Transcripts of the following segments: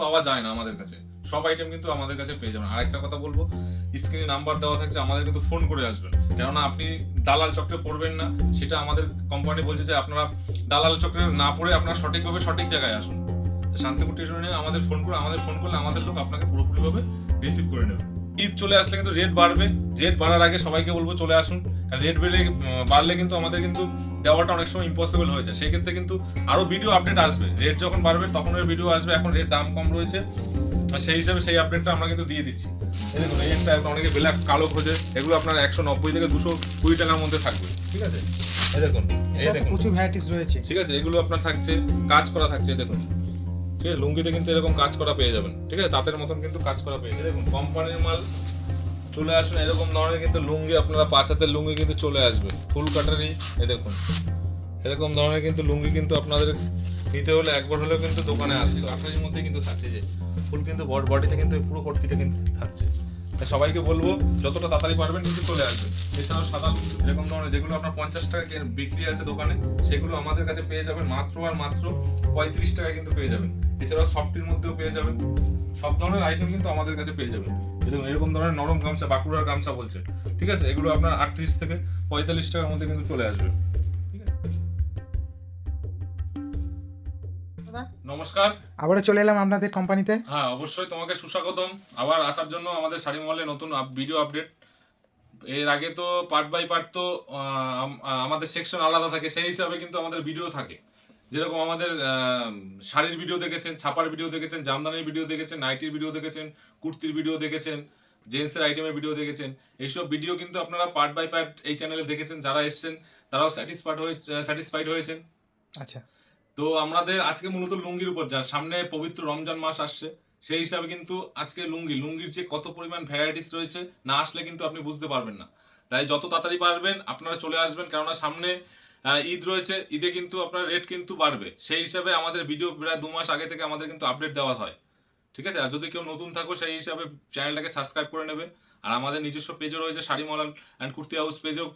পাওয়া যায় না আমাদের কাছে। সব আইটেম কিন্তু আমাদের কাছে পেয়ে যাবেন। আরেকটা কথা বলব স্ক্রিনে নাম্বার দেওয়া থাকছে, আমাদের কিন্তু ফোন করে আসবেন। কেননা আপনি দালাল চক্রে পড়বেন না, সেটা আমাদের কোম্পানি বলছে যে আপনারা দালাল চক্রে না পড়ে আপনারা সঠিকভাবে সঠিক জায়গায় আসুন। শান্তিপুর স্টেশনে আমাদের ফোন করে, আমাদের ফোন করলে আমাদের লোক আপনাকে পুরোপুরিভাবে রিসিভ করে নেবে। ঈদ চলে আসলে কিন্তু রেট বাড়বে। রেট বাড়ার আগে সবাইকে বলব চলে আসুন। রেট বেড়ে, বাড়লে কিন্তু আমাদের কিন্তু দেওয়াটা অনেক সময় ইম্পসিবল হয়ে যায় সেক্ষেত্রে কিন্তু আরও ভিডিও আপডেট আসবে। রেট যখন বাড়বে তখন এর ভিডিও আসবে। এখন রেট দাম কম রয়েছে। আর সেই হিসাবে সেই আপডেটটা আমরা কিন্তু দিয়ে দিচ্ছি। দেখুন এই একটা অনেকে ব্ল্যাক কালো খোঁজে। এগুলো আপনার একশো নব্বই থেকে দুশো কুড়ি টাকার মধ্যে থাকবে। ঠিক আছে? এই দেখুন এই দেখুন। প্রচুর ভ্যারাইটিস রয়েছে। ঠিক আছে এগুলো আপনার থাকছে কাজ করা থাকছে দেখুন। ঠিক আছে লুঙ্গিতে কিন্তু এরকম কাজ করা পেয়ে যাবেন। ঠিক আছে তাঁতের মতন কিন্তু কাজ করা পেয়ে যাবেন। দেখুন কোম্পানির মাল চলে আসবেন এরকম ধরনের কিন্তু লুঙ্গি, আপনারা পাঁচ হাতের লুঙ্গি কিন্তু চলে আসবে। ফুল কাটারি এ দেখুন। এরকম ধরনের কিন্তু লুঙ্গি কিন্তু আপনাদের নিতে হলে একবার হলেও কিন্তু দোকানে আসে কাটারির মধ্যে কিন্তু থাকছে যে, ফুল কিন্তু বডিতে কিন্তু পুরো কটকিটা কিন্তু থাকছে। সবাইকে বলব, যতটা তাড়াতাড়ি পারবেন কিন্তু চলে আসবে এছাড়াও সাদা এরকম ধরনের যেগুলো আপনার পঞ্চাশ টাকা বিক্রি আছে দোকানে, সেগুলো আমাদের কাছে পেয়ে যাবেন মাত্র আর মাত্র পঁয়ত্রিশ টাকায় কিন্তু পেয়ে যাবেন। এছাড়াও সফটির মধ্যেও পেয়ে যাবেন। সব ধরনের আইটেম কিন্তু আমাদের কাছে পেয়ে যাবেন। এরকম এরকম ধরনের নরম গামছা, বাঁকুড়ার গামছা বলছে। ঠিক আছে? এগুলো আপনার আটত্রিশ থেকে পঁয়তাল্লিশ টাকার মধ্যে কিন্তু চলে আসবে। নমস্কার। আবারও চলে এলাম আপনাদের কোম্পানিতে। হ্যাঁ অবশ্যই তোমাকে সুস্বাগতম। আবার আসার জন্য আমাদের শাড়ি মহলে নতুন ভিডিও আপডেট এর আগে তো পার্ট বাই পার্ট তো আমাদের সেকশন আলাদা থাকে সেই হিসাবে কিন্তু আমাদের ভিডিও থাকে। যেরকম আমাদের শাড়ির ভিডিও দেখেছেন ছাপার ভিডিও দেখেছেন জামদানির ভিডিও দেখেছেন নাইটির ভিডিও দেখেছেন কুর্তির ভিডিও দেখেছেন জেন্টসের আইটেমের ভিডিও দেখেছেন। এইসব ভিডিও কিন্তু আপনারা পার্ট বাই পার্ট এই চ্যানেলে দেখেছেন যারা এসেছেন তারাও স্যাটিসফাইড হয়ে স্যাটিসফাইড হয়েছেন। আচ্ছা। তো আমাদের আজকে মূলত লুঙ্গির উপর যা সামনে পবিত্র রমজান মাস আসছে, সেই হিসাবে কিন্তু আজকে লুঙ্গি, লুঙ্গির যে কত পরিমাণ ভ্যারাইটিস রয়েছে, না আসলে কিন্তু আপনি বুঝতে পারবেন না। তাই যত তাড়াতাড়ি পারবেন, আপনারা চলে আসবেন, কেননা সামনে ঈদ রয়েছে, ঈদে কিন্তু আপনার রেট কিন্তু বাড়বে। সেই হিসাবে আমাদের ভিডিও প্রায় দু মাস আগে থেকে আমাদের কিন্তু আপডেট দেওয়া হয়। ঠিক আছে? আর যদি কেউ নতুন থাকো, সেই হিসাবে চ্যানেলটাকে সাবস্ক্রাইব করে নেবে। আর আমাদের নিজস্ব পেজও রয়েছে, শাড়ি, মলাল অ্যান্ড কুর্তি হাউস পেজেও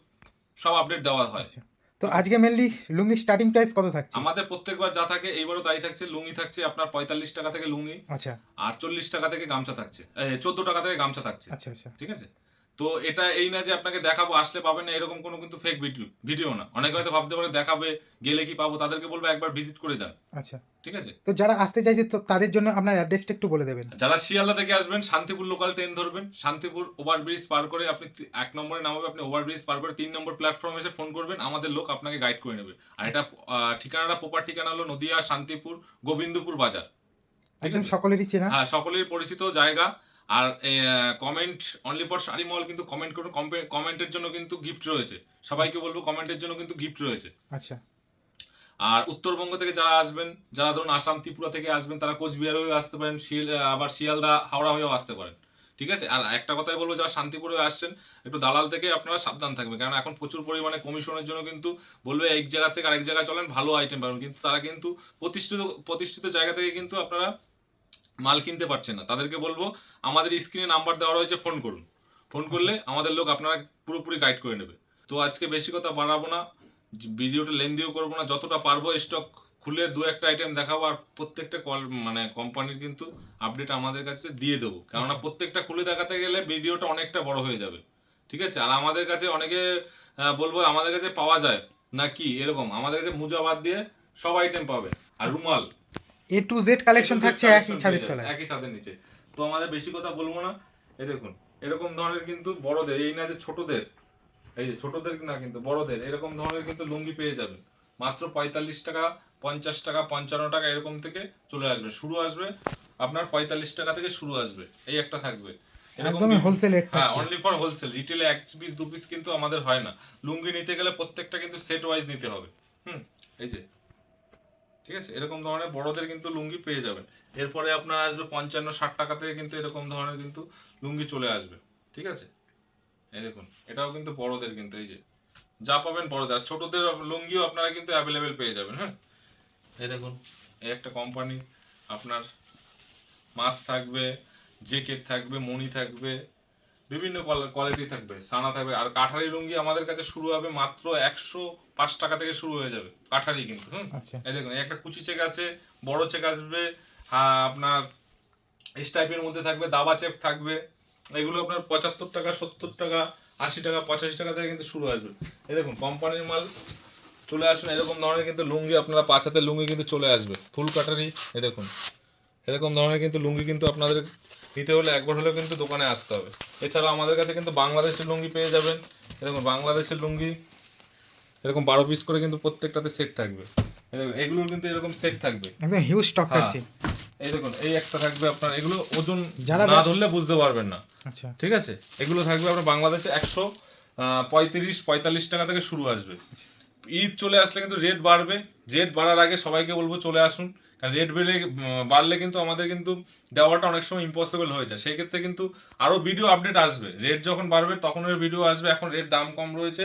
সব আপডেট দেওয়া হয়। আচ্ছা। তো আজকে মেনলি লুঙ্গি স্টার্টিং প্রাইস কত থাকছে? আমাদের প্রত্যেকবার যা থাকে এইবারও তাই থাকছে। লুঙ্গি থাকছে আপনার পঁয়তাল্লিশ টাকা থেকে লুঙ্গি আচ্ছা। আর চল্লিশ টাকা থেকে গামছা থাকছে। চোদ্দ টাকা থেকে গামছা থাকছে। আচ্ছা আচ্ছা। ঠিক আছে? তো এটা এই না যে আপনাকে দেখাবো আসলে পাবেন না এরকম কোনো কিন্তু ফেক ভিডিও ভিডিও না। অনেকে হয়তো ভাবতে পারে দেখাবে গেলে কি পাবো তাদেরকে বলব একবার ভিজিট করে যান। আচ্ছা। ঠিক আছে? তো যারা আসতে চাইছে তো তাদের জন্য আপনার অ্যাড্রেসটা একটু বলে দেবেন। যারা শিয়ালদা থেকে আসবেন শান্তিপুর লোকাল ট্রেন ধরবেন। শান্তিপুর ওভারব্রিজ পার করে আপনি এক নম্বরে নামাবে আপনি ওভারব্রিজ পার করে তিন নম্বর প্ল্যাটফর্মে এসে ফোন করবেন আমাদের লোক আপনাকে গাইড করে নেবে। আর এটা ঠিকানাটা প্রপার ঠিকানা হলো নদিয়া শান্তিপুর গোবিন্দপুর বাজার। একদম? সকলেরই চেনা। হ্যাঁ সকলের পরিচিত জায়গা। আর comment only for Sari Mahal কিন্তু কমেন্ট করুন কমেন্টের জন্য কিন্তু গিফট রয়েছে। সবাইকে বলব কমেন্টের জন্য কিন্তু গিফট রয়েছে। আচ্ছা। আর উত্তরবঙ্গ থেকে যারা আসবেন যারা ধরুন আসাম ত্রিপুরা থেকে আসবেন তারা কোচবিহার হয়েও আসতে পারেন শিল আবার শিয়ালদা হাওড়া হয়েও আসতে পারেন। ঠিক আছে? আর একটা কথাই বলব যারা শান্তিপুরে আসছেন একটু দালাল থেকে আপনারা সাবধান থাকবেন কারণ এখন প্রচুর পরিমাণে কমিশনের জন্য কিন্তু বলবে এক জায়গা থেকে আরেক জায়গায় চলেন ভালো আইটেম পাবেন। কিন্তু তারা কিন্তু প্রতিষ্ঠিত প্রতিষ্ঠিত জায়গা থেকে কিন্তু আপনারা মাল কিনতে পারছেন না। তাদেরকে বলব আমাদের স্ক্রিনে নাম্বার দেওয়া রয়েছে ফোন করুন। ফোন করলে আমাদের লোক আপনারা পুরোপুরি গাইড করে নেবে। তো আজকে বেশি কথা বাড়াবো না ভিডিওটা লেন্দিও করব না যতটা পারব স্টক খুলে দু একটা আইটেম দেখাবো আর প্রত্যেকটা কল মানে কোম্পানির কিন্তু আপডেট আমাদের কাছে দিয়ে দেবো। কেননা প্রত্যেকটা খুলে দেখাতে গেলে ভিডিওটা অনেকটা বড় হয়ে যাবে। ঠিক আছে? আর আমাদের কাছে অনেকে বলব আমাদের কাছে পাওয়া যায়। না কি? এরকম। আমাদের কাছে মুজা বাদ দিয়ে সব আইটেম পাবে। আর রুমাল। এ টু জেড কালেকশন থাকছে একই ছাদের তলায়। একই ছাদের নিচে। তো আমাদের বেশি কথা বলব না। এই দেখুন এরকম ধরনের কিন্তু বড়দের এই না যে ছোটদের এই যে ছোটদের না কিন্তু বড়দের এরকম ধরনের কিন্তু লুঙ্গি পেয়ে যাবেন। মাত্র পঁয়তাল্লিশ টাকা পঞ্চাশ টাকা পঞ্চান্ন টাকা এরকম থেকে চলে আসবে শুরু আসবে আপনার পঁয়তাল্লিশ টাকা থেকে শুরু আসবে এই একটা থাকবে। এরকম একদমই হোলসেল হ্যাঁ অনলি ফর হোলসেল রিটেলে এক পিস দু পিস কিন্তু আমাদের হয় না। লুঙ্গি নিতে গেলে প্রত্যেকটা কিন্তু সেট ওয়াইজ নিতে হবে। হুম এই যে ঠিক আছে? এরকম ধরনের বড়দের কিন্তু লুঙ্গি পেয়ে যাবেন। এরপরে আপনার আসবে পঞ্চান্ন, ষাট টাকা থেকে কিন্তু এরকম ধরনের কিন্তু লুঙ্গি চলে আসবে। ঠিক আছে? এই দেখুন, এটাও কিন্তু বড়দের কিন্তু এই যে, যা পাবেন বড়দের। আর ছোটদের লুঙ্গিও আপনারা কিন্তু অ্যাভেলেবেল পেয়ে যাবেন হ্যাঁ? এই দেখুন, এই একটা কোম্পানি আপনার মাছ থাকবে জ্যাকেট থাকবে, মণি থাকবে বিভিন্ন কোয়ালিটি থাকবে সানা থাকবে। আর কাঠারি লুঙ্গি আমাদের কাছে শুরু হবে মাত্র একশো পাঁচ টাকা থেকে শুরু হয়ে যাবে কাঠারি কিন্তু হুম? আচ্ছা। এই দেখুন একটা কুচি চেক আছে বড় চেক আসবে আপনার এই টাইপের মধ্যে থাকবে দাবা চেক থাকবে এগুলো আপনার পঁচাত্তর টাকা সত্তর টাকা আশি টাকা পঁচাশি টাকা থেকে কিন্তু শুরু আসবে। এই দেখুন কোম্পানির মাল চলে আসুন এরকম ধরনের কিন্তু লুঙ্গি আপনারা পাঁচ হাতের লুঙ্গি কিন্তু চলে আসবে ফুল কাটারি এই দেখুন এরকম ধরনের কিন্তু লুঙ্গি কিন্তু আপনাদের নিতে হলে একবার হলেও কিন্তু দোকানে আসতে হবে। এছাড়াও আমাদের কাছে কিন্তু বাংলাদেশের লুঙ্গি পেয়ে যাবেন। এরকম বাংলাদেশের লুঙ্গি এরকম বারো পিস করে কিন্তু প্রত্যেকটাতে সেট থাকবে। এই এগুলোর কিন্তু এরকম সেট থাকবে। একদম হিউজ স্টক। থাকছে। এই দেখুন এই একটা থাকবে আপনার এগুলো ওজন যারা না ধরলে বুঝতে পারবেন না। আচ্ছা। ঠিক আছে? এগুলো থাকবে আপনার বাংলাদেশে একশো পঁয়ত্রিশ পঁয়তাল্লিশ টাকা থেকে শুরু আসবে। ঈদ চলে আসলে কিন্তু রেট বাড়বে। রেট বাড়ার আগে সবাইকে বলব চলে আসুন। কারণ রেট বেড়ে বাড়লে কিন্তু আমাদের কিন্তু দেওয়াটা অনেক সময় ইম্পসিবল হয়ে যায়। সেই ক্ষেত্রে কিন্তু আরও ভিডিও আপডেট আসবে। রেট যখন বাড়বে তখন এর ভিডিও আসবে। এখন রেট দাম কম রয়েছে।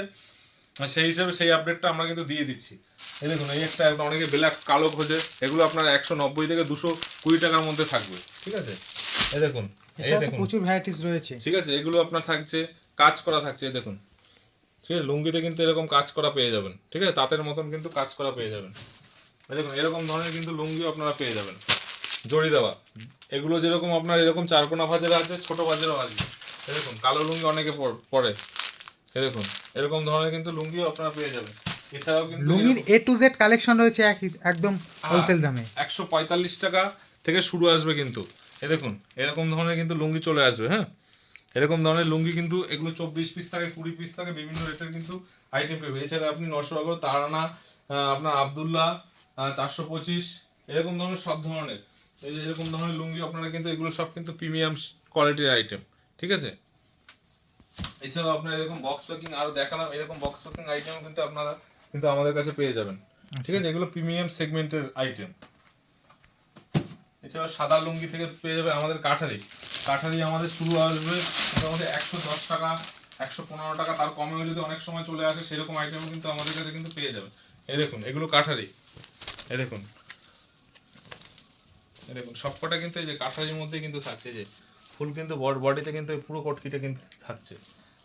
সেই হিসাবে সেই আপডেটটা আমরা কিন্তু দিয়ে দিচ্ছি। এই দেখুন এই একটা অনেকে ব্ল্যাক কালো খোঁজে। এগুলো আপনার একশো নব্বই থেকে দুশো কুড়ি টাকার মধ্যে থাকবে। ঠিক আছে? এই দেখুন এই দেখুন। প্রচুর ভ্যারাইটিস রয়েছে। ঠিক আছে? এগুলো আপনার থাকছে কাজ করা থাকছে এই দেখুন। ঠিক আছে? লুঙ্গিতে কিন্তু এরকম কাজ করা পেয়ে যাবেন। ঠিক আছে? তাঁতের মতন কিন্তু কাজ করা পেয়ে যাবেন। দেখুন এরকম ধরনের কিন্তু লুঙ্গিও আপনারা পেয়ে যাবেন। জড়ি দেওয়া। এগুলো যেরকম আপনার এরকম চারকোনা ভাজের আছে ছোট ভাজেরও আছে। দেখুন কালো লুঙ্গি অনেকে পর- এই দেখুন এরকম ধরনের কিন্তু লুঙ্গিও আপনারা পেয়ে যাবেন। এছাড়াও কিন্তু লুঙ্গির এ টু জেড কালেকশন রয়েছে এক- একদম হোলসেল দামে। একশো পঁয়তাল্লিশ টাকা থেকে শুরু আসবে কিন্তু। এ দেখুন এরকম ধরনের কিন্তু লুঙ্গি চলে আসবে হ্যাঁ? এরকম ধরনের লুঙ্গি কিন্তু এগুলো চব্বিশ পিস থাকে কুড়ি পিস থাকে বিভিন্ন রেটের কিন্তু আইটেম পেবে এছাড়া আপনি নশো আগর তারানা আপনার আবদুল্লাহ চারশো পঁচিশ এরকম ধরনের সব ধরনের। এই যে এরকম ধরনের লুঙ্গি আপনারা কিন্তু এগুলো সব কিন্তু প্রিমিয়াম কোয়ালিটির আইটেম ঠিক আছে? এছাড়াও আপনার এরকম বক্স প্যাকিং আরও দেখালাম এরকম বক্স প্যাকিং আইটেম কিন্তু আপনারা কিন্তু আমাদের কাছে পেয়ে যাবেন ঠিক আছে? এগুলো প্রিমিয়াম সেগমেন্টের আইটেম এছাড়া সাদা লুঙ্গি থেকে পেয়ে যাবে আমাদের কাঠারি। কাঠারি আমাদের শুরু আসবে মোটামুটি একশো দশ টাকা, একশো পনেরো টাকা, তার কমেও যদি অনেক সময় চলে আসে, সেরকম আইটেমও কিন্তু আমাদের কাছে কিন্তু পেয়ে যাবে। এ দেখুন, এগুলো কাঠারি। এ দেখুন। এ দেখুন, সবকটা কিন্তু এই যে কাঠারির মধ্যেই কিন্তু থাকছে যে ফুল কিন্তু বডিতে কিন্তু পুরো কটকিটা কিন্তু থাকছে।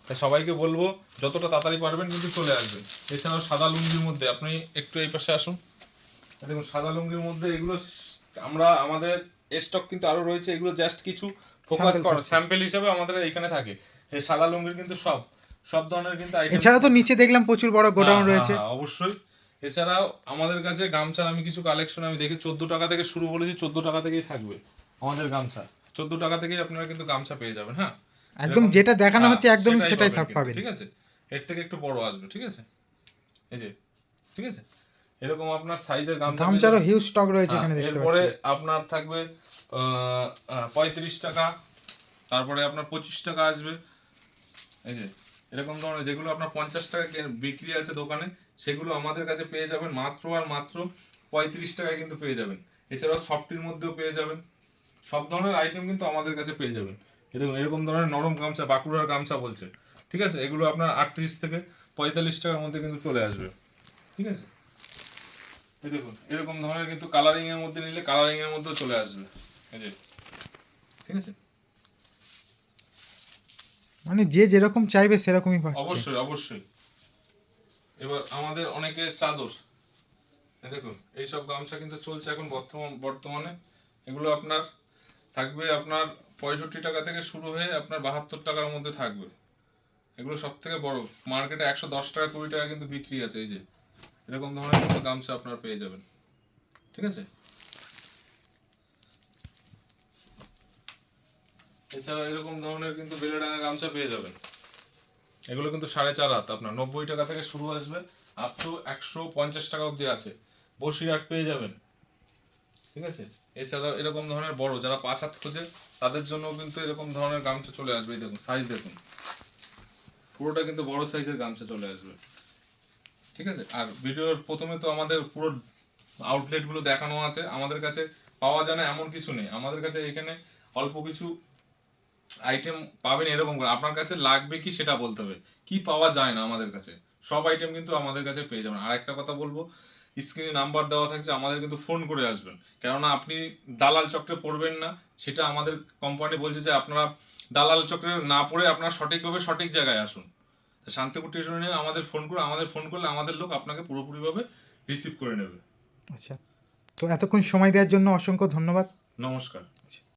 তাই সবাইকে বলব, যতটা তাড়াতাড়ি পারবেন কিন্তু চলে আসবে এছাড়াও সাদা লুঙ্গির মধ্যে, আপনি একটু এই পাশে আসুন। দেখুন, সাদা লুঙ্গির মধ্যে এগুলো আমরা আমাদের স্টক কিন্তু আরও রয়েছে এগুলো জাস্ট কিছু ফোকাস করা স্যাম্পল হিসাবে আমাদের এখানে থাকে। এই সাদা লুঙ্গির কিন্তু সব সব ধরনের কিন্তু আইটেম এছাড়া তো নিচে দেখলাম প্রচুর বড় গোডাউন রয়েছে। অবশ্যই। এছাড়াও আমাদের কাছে গামছার আমি কিছু কালেকশন আমি দেখি চোদ্দ টাকা থেকে শুরু বলেছি চোদ্দ টাকা থেকেই থাকবে আমাদের গামছা। চোদ্দ টাকা থেকেই আপনারা কিন্তু গামছা পেয়ে যাবেন হ্যাঁ? একদম যেটা দেখানো হ্যাঁ, হচ্ছে একদম সেটাই থাক পাবেন। ঠিক আছে? এর থেকে একটু বড় আসবে ঠিক আছে? এই যে ঠিক আছে? এরকম আপনার সাইজের গামছা গামছারও হিউজ স্টক রয়েছে এখানে হ্যাঁ, দেখতে এরপরে আপনার থাকবে পঁয়ত্রিশ টাকা তারপরে আপনার পঁচিশ টাকা আসবে। এই যে এরকম ধরনের যেগুলো আপনার পঞ্চাশ টাকা বিক্রি আছে দোকানে সেগুলো আমাদের কাছে পেয়ে যাবেন মাত্র আর মাত্র পঁয়ত্রিশ টাকায় কিন্তু পেয়ে যাবেন। এছাড়াও সফটির মধ্যেও পেয়ে যাবেন। সব ধরনের আইটেম কিন্তু আমাদের কাছে পেয়ে যাবেন। এরকম এরকম ধরনের নরম গামছা বাঁকুড়ার গামছা বলছে। ঠিক আছে? এগুলো আপনার আটত্রিশ থেকে পঁয়তাল্লিশ টাকার মধ্যে কিন্তু চলে আসবে। ঠিক আছে? এই দেখুন এরকম ধরনের কিন্তু কালারিং এর মধ্যে নিলে কালারিং এর মধ্যেও চলে আসবে। এই যে ঠিক আছে? মানে যে যেরকম চাইবে সেরকমই পাচ্ছে। অবশ্যই অবশ্যই। এবার আমাদের অনেকে চাদর এই দেখুন এইসব গামছা কিন্তু চলছে এখন বর্তমান বর্তমানে। এগুলো আপনার থাকবে আপনার পঁয়ষট্টি টাকা থেকে শুরু হয়ে আপনার বাহাত্তর টাকার মধ্যে থাকবে। এগুলো সব থেকে বড়। মার্কেটে একশো দশ টাকা কুড়ি টাকা কিন্তু বিক্রি আছে এই যে। এরকম ধরনের কিন্তু গামছা আপনার পেয়ে যাবেন। ঠিক আছে? এছাড়া এরকম ধরনের কিন্তু বেলেডাঙ্গা গামছা পেয়ে যাবেন। এগুলো কিন্তু সাড়ে চার হাত, আপনার নব্বই টাকা থেকে শুরু আসবে আপ টু একশো পঞ্চাশ টাকা অবধি আছে। বসিরহাট পেয়ে যাবেন। ঠিক আছে? এছাড়াও এরকম ধরনের বড়, যারা পাঁচ হাত খোঁজে, তাদের জন্য কিন্তু এরকম ধরনের গামছা চলে আসবে। দেখুন সাইজ দেখুন। পুরোটা কিন্তু বড় সাইজের গামছা চলে আসবে। ঠিক আছে? আর ভিডিওর প্রথমে তো আমাদের পুরো আউটলেটগুলো দেখানো আছে। আমাদের কাছে পাওয়া যায় না এমন কিছু নেই। আমাদের কাছে এখানে অল্প কিছু আইটেম পাবেন এরকম করে। আপনার কাছে লাগবে কি সেটা বলতে হবে। কি পাওয়া যায় না আমাদের কাছে? সব আইটেম কিন্তু আমাদের কাছে পেয়ে যাবেন। আর একটা কথা বলব স্ক্রিনে নাম্বার দেওয়া থাকছে, আমাদের কিন্তু ফোন করে আসবেন। কেননা আপনি দালাল চক্রে পড়বেন না, সেটা আমাদের কোম্পানি বলছে যে আপনারা দালাল চক্রে না পড়ে আপনারা সঠিকভাবে সঠিক জায়গায় আসুন। শান্তিপুর স্টেশনে আমাদের ফোন করে আমাদের ফোন করলে আমাদের লোক আপনাকে পুরোপুরিভাবে রিসিভ করে নেবে। আচ্ছা। তো এতক্ষণ সময় দেওয়ার জন্য অসংখ্য ধন্যবাদ। নমস্কার।